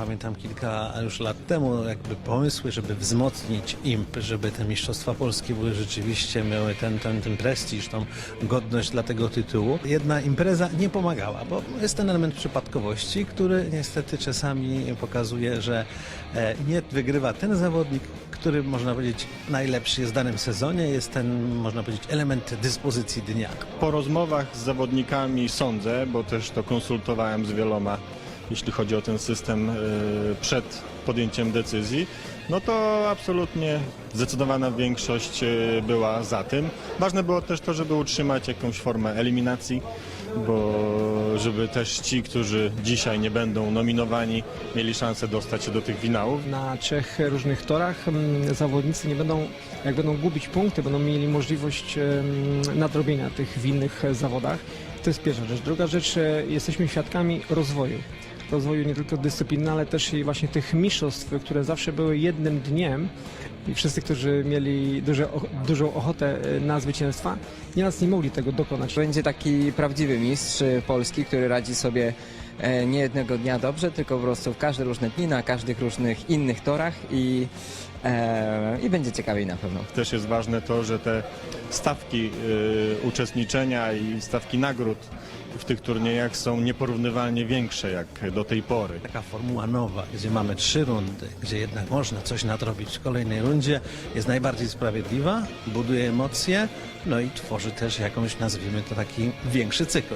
pamiętam kilka już lat temu, jakby pomysły, żeby wzmocnić imp, żeby te Mistrzostwa Polskie były rzeczywiście, miały ten, ten, ten prestiż, tą godność dla tego tytułu. Jedna impreza nie pomagała, bo jest ten element przypadkowości, który niestety czasami pokazuje, że e, nie wygrywa ten zawodnik, który można powiedzieć najlepszy jest w danym sezonie, jest ten, można powiedzieć, element dyspozycji dnia. Po rozmowach z zawodnikami sądzę, bo też to konsultowałem z wieloma, jeśli chodzi o ten system y, przed podjęciem decyzji, no to absolutnie zdecydowana większość y, była za tym. Ważne było też to, żeby utrzymać jakąś formę eliminacji, bo żeby też ci, którzy dzisiaj nie będą nominowani, mieli szansę dostać się do tych finałów. Na trzech różnych torach mm, zawodnicy nie będą, jak będą gubić punkty, będą mieli możliwość nadrobienia tych w innych e, zawodach. To jest pierwsza rzecz. Druga rzecz, e, jesteśmy świadkami rozwoju. Rozwoju nie tylko dyscypliny, ale też i właśnie tych mistrzostw, które zawsze były jednym dniem i wszyscy, którzy mieli duże, dużą ochotę e, na zwycięstwa, nieraz nie mogli tego dokonać. Będzie taki prawdziwy mistrz y, Polski, który radzi sobie e, nie jednego dnia dobrze, tylko po prostu w każde różne dni, na każdych różnych innych torach i, e, i będzie ciekawiej na pewno. Też jest ważne to, że te stawki y, uczestniczenia i stawki nagród w tych turniejach są nieporównywalnie większe jak do tej pory. Taka formuła nowa, gdzie mamy trzy rundy, gdzie jednak można coś nadrobić w kolejnej rundzie, jest najbardziej sprawiedliwa, buduje emocje, no i tworzy też jakąś, nazwijmy to taki większy cykl.